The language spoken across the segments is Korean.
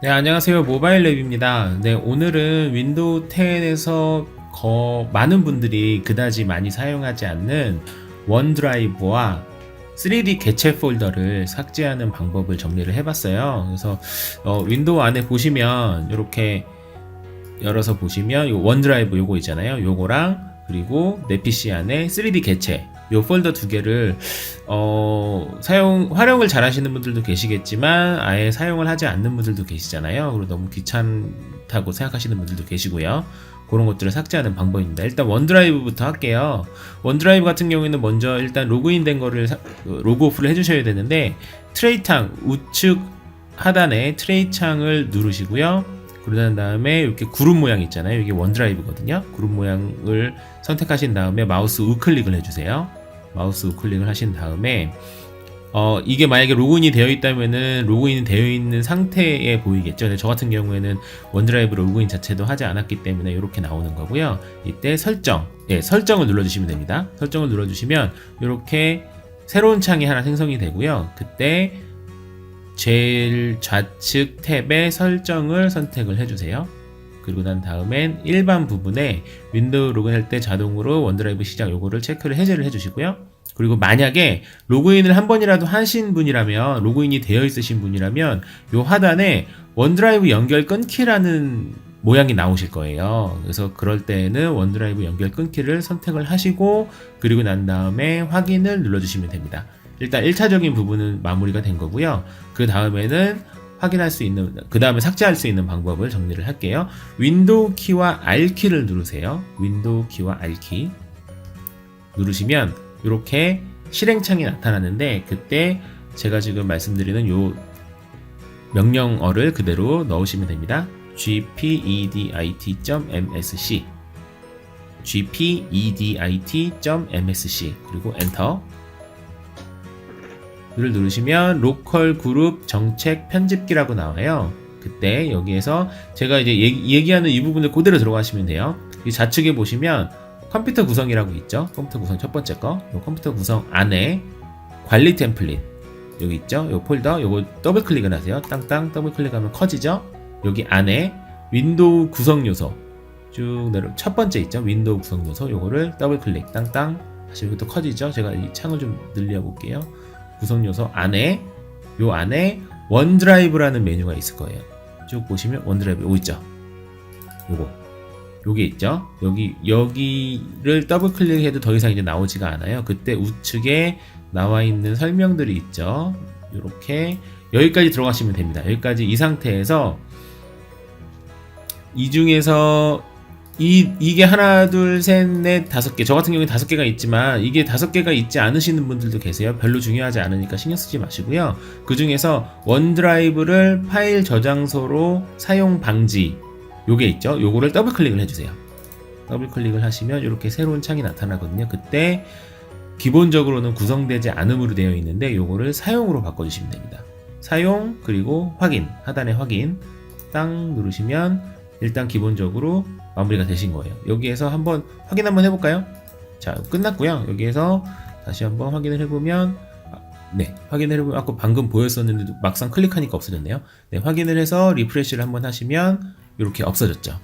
네, 안녕하세요. 모바일 랩입니다. 네, 오늘은 윈도우 10에서 거 많은 분들이 그다지 많이 사용하지 않는 원드라이브와 3D 개체 폴더를 삭제하는 방법을 정리를 해봤어요. 그래서 어, 윈도우 안에 보시면 이렇게 열어서 보시면 요 원드라이브 요거 있잖아요. 요거랑 그리고 내 PC 안에 3D 개체 요 폴더 두 개를 어, 사용 활용을 잘 하시는 분들도 계시겠지만 아예 사용을 하지 않는 분들도 계시잖아요. 그리고 너무 귀찮다고 생각하시는 분들도 계시고요. 그런 것들을 삭제하는 방법입니다. 일단 원드라이브부터 할게요. 원드라이브 같은 경우에는 먼저 일단 로그인 된 거를 로그 오프를 해주셔야 되는데 트레이 창 우측 하단에 트레이 창을 누르시고요. 그러난 다음에 이렇게 그룹 모양 있잖아요. 이게 원드라이브거든요. 그룹 모양을 선택하신 다음에 마우스 우클릭을 해주세요. 마우스 우클릭을 하신 다음에 어 이게 만약에 로그인이 되어 있다면은 로그인이 되어 있는 상태에 보이겠죠. 근데 저 같은 경우에는 원드라이브 로그인 자체도 하지 않았기 때문에 이렇게 나오는 거고요. 이때 설정, 예, 설정을 눌러주시면 됩니다. 설정을 눌러주시면 이렇게 새로운 창이 하나 생성이 되고요. 그때 제일 좌측 탭에 설정을 선택을 해주세요. 그리고 난 다음엔 일반 부분에 윈도우 로그인할 때 자동으로 원드라이브 시작 요거를 체크를 해제를 해주시고요. 그리고 만약에 로그인을 한 번이라도 하신 분이라면 로그인이 되어 있으신 분이라면 요 하단에 원드라이브 연결 끊기라는 모양이 나오실 거예요. 그래서 그럴 때에는 원드라이브 연결 끊기를 선택을 하시고 그리고 난 다음에 확인을 눌러주시면 됩니다. 일단 1차적인 부분은 마무리가 된 거고요. 그 다음에는 확인할 수 있는 그 다음에 삭제할 수 있는 방법을 정리를 할게요. 윈도우 키와 R 키를 누르세요. 윈도우 키와 R 키 누르시면 이렇게 실행창이 나타나는데 그때 제가 지금 말씀드리는 요 명령어를 그대로 넣으시면 됩니다. gpedit.msc gpedit.msc 그리고 엔터 를 누르시면 로컬 그룹 정책 편집기라고 나와요. 그때 여기에서 제가 이제 얘기, 얘기 하는 이 부분을 그대로 들어가시면 돼요. 이 좌측에 보시면 컴퓨터 구성이라고 있죠. 컴퓨터 구성 첫 번째 거. 요 컴퓨터 구성 안에 관리 템플릿 여기 있죠. 요 폴더 요거 더블 클릭을 하세요. 땅땅 더블 클릭하면 커지죠. 여기 안에 윈도우 구성 요소 쭉 내려 첫 번째 있죠. 윈도우 구성 요소 요거를 더블 클릭 땅땅 하시면 또 커지죠. 제가 이 창을 좀 늘려 볼게요. 구성 요소 안에 요 안에 원드라이브라는 메뉴가 있을 거예요. 쭉 보시면 원드라이브 요거 있죠. 요거 요게 있죠. 여기 여기를 더블 클릭해도 더 이상 이제 나오지가 않아요. 그때 우측에 나와 있는 설명들이 있죠. 이렇게 여기까지 들어가시면 됩니다. 여기까지 이 상태에서 이 중에서 이 이게 하나 둘 셋 넷 다섯 개. 저 같은 경우에 다섯 개가 있지만 이게 다섯 개가 있지 않으시는 분들도 계세요. 별로 중요하지 않으니까 신경 쓰지 마시고요. 그 중에서 원드라이브를 파일 저장소로 사용 방지 요게 있죠? 요거를 더블 클릭을 해주세요. 더블 클릭을 하시면 이렇게 새로운 창이 나타나거든요. 그때 기본적으로는 구성되지 않음으로 되어 있는데 요거를 사용으로 바꿔주시면 됩니다. 사용 그리고 확인 하단에 확인 땅 누르시면 일단 기본적으로 마무리가 되신 거예요. 여기에서 한번 확인 한번 해볼까요? 자, 끝났고요. 여기에서 다시 한번 확인을 해보면 아, 네, 확인을 해보면 아까 방금 보였었는데 막상 클릭하니까 없어졌네요. 네, 확인을 해서 리프레시를 한번 하시면 이렇게 없어졌죠.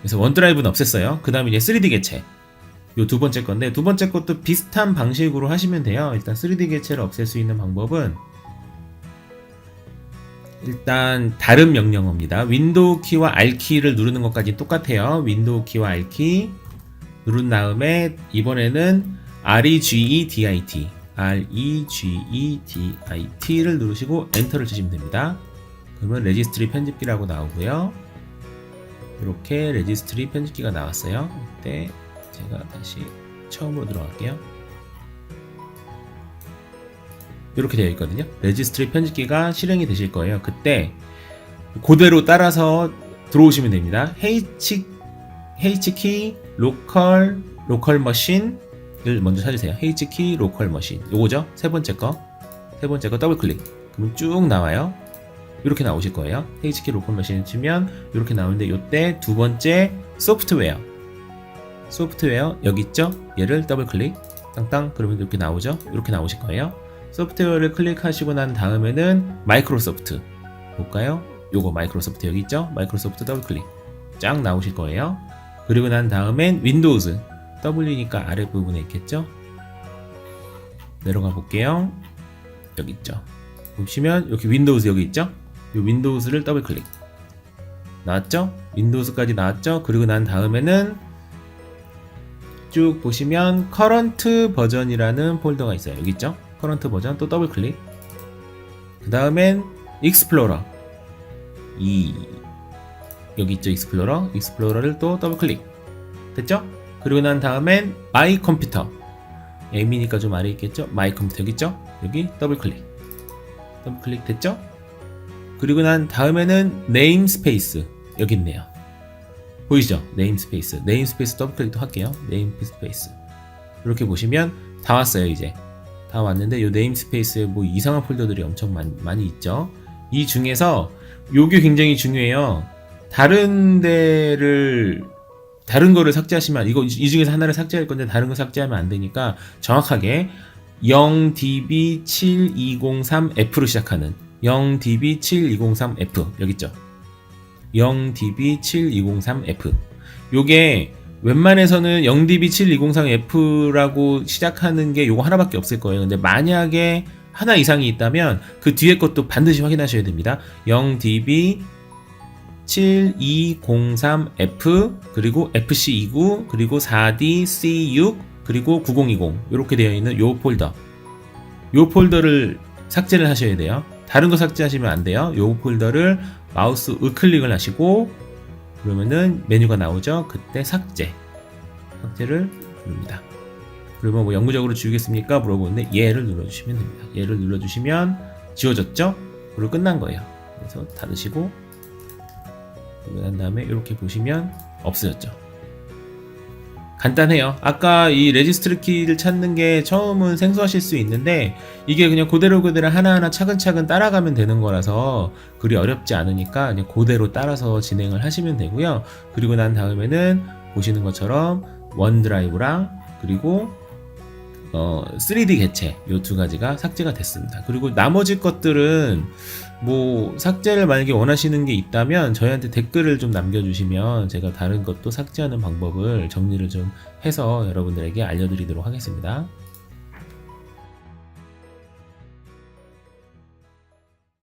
그래서 원드라이브는 없앴어요. 그 다음에 이제 3D 개체. 요 두 번째 건데 두 번째 것도 비슷한 방식으로 하시면 돼요. 일단 3D 개체를 없앨 수 있는 방법은 일단 다른 명령어입니다. 윈도우 키와 R 키를 누르는 것까지 똑같아요. 윈도우 키와 R 키 누른 다음에 이번에는 regedit regedit를 누르시고 엔터를 치시면 됩니다. 그러면 레지스트리 편집기라고 나오고요. 이렇게 레지스트리 편집기가 나왔어요. 이때 제가 다시 처음으로 들어갈게요. 이렇게 되어 있거든요. 레지스트리 편집기가 실행이 되실 거예요. 그때 그대로 따라서 들어오시면 됩니다. H H키 로컬 로컬 머신을 먼저 찾으세요. H키 로컬 머신. 요거죠? 세 번째 거. 세 번째 거 더블 클릭. 그럼 쭉 나와요. 이렇게 나오실 거예요. H키 로컬 머신 치면 이렇게 나오는데 요때 두 번째 소프트웨어. 소프트웨어 여기 있죠? 얘를 더블 클릭. 땅땅 그러면 이렇게 나오죠? 이렇게 나오실 거예요. 소프트웨어를 클릭하시고 난 다음에는 마이크로소프트 볼까요? 요거 마이크로소프트 여기 있죠? 마이크로소프트 더블 클릭 쫙 나오실 거예요. 그리고 난 다음엔 윈도우즈 W니까 아랫부분에 있겠죠? 내려가 볼게요. 여기 있죠. 보시면 여기 윈도우즈 여기 있죠? 이 윈도우즈를 더블 클릭. 나왔죠? 윈도우즈까지 나왔죠? 그리고 난 다음에는 쭉 보시면 커런트 버전이라는 폴더가 있어요. 여기 있죠? 커런트 버전 또 더블 클릭. 그 다음엔 익스플로러 2 여기 있죠 익스플로러 익스플로러를 또 더블 클릭 됐죠? 그리고 난 다음엔 마이 컴퓨터 M이니까 좀 아래 있겠죠? 마이 컴퓨터 여기 있죠? 여기 더블 클릭 더블 클릭 됐죠? 그리고 난 다음에는 네임 스페이스 여기 있네요 보이시죠? 네임 스페이스 네임 스페이스 더블 클릭도 할게요 네임 스페이스 이렇게 보시면 다 왔어요 이제 다 왔는데 이 네임 스페이스에 뭐 이상한 폴더들이 엄청 많이, 많이 있죠. 이 중에서 요게 굉장히 중요해요. 다른 데를 다른 거를 삭제하시면 이거 이 중에서 하나를 삭제할 건데 다른 거 삭제하면 안 되니까 정확하게 0db7203F로 시작하는 0db7203F 여기 있죠. 0db7203F 요게 웬만해서는 0db7203F라고 시작하는 게 요거 하나밖에 없을 거예요. 근데 만약에 하나 이상이 있다면 그 뒤에 것도 반드시 확인하셔야 됩니다. 0db 7203F 그리고 FC29 그리고 4DC6 그리고 9020 이렇게 되어 있는 요 폴더 요 폴더를 삭제를 하셔야 돼요 다른 거 삭제하시면 안 돼요 요 폴더를 마우스 우클릭을 하시고 그러면은 메뉴가 나오죠? 그때 삭제. 삭제를 누릅니다. 그러면 뭐 영구적으로 지우겠습니까? 물어보는데 얘를 눌러주시면 됩니다. 얘를 눌러주시면 지워졌죠? 그리고 끝난 거예요. 그래서 닫으시고 그리고 난 다음에 이렇게 보시면 없어졌죠. 간단해요. 아까 이 레지스트리 키를 찾는 게 처음은 생소하실 수 있는데 이게 그냥 그대로 그대로 하나하나 차근차근 따라가면 되는 거라서 그리 어렵지 않으니까 그냥 그대로 따라서 진행을 하시면 되고요. 그리고 난 다음에는 보시는 것처럼 원드라이브랑 그리고 어, 3D 개체 요두 가지가 삭제가 됐습니다. 그리고 나머지 것들은 뭐 삭제를 만약에 원하시는 게 있다면 저희한테 댓글을 좀 남겨주시면 제가 다른 것도 삭제하는 방법을 정리를 좀 해서 여러분들에게 알려드리도록 하겠습니다.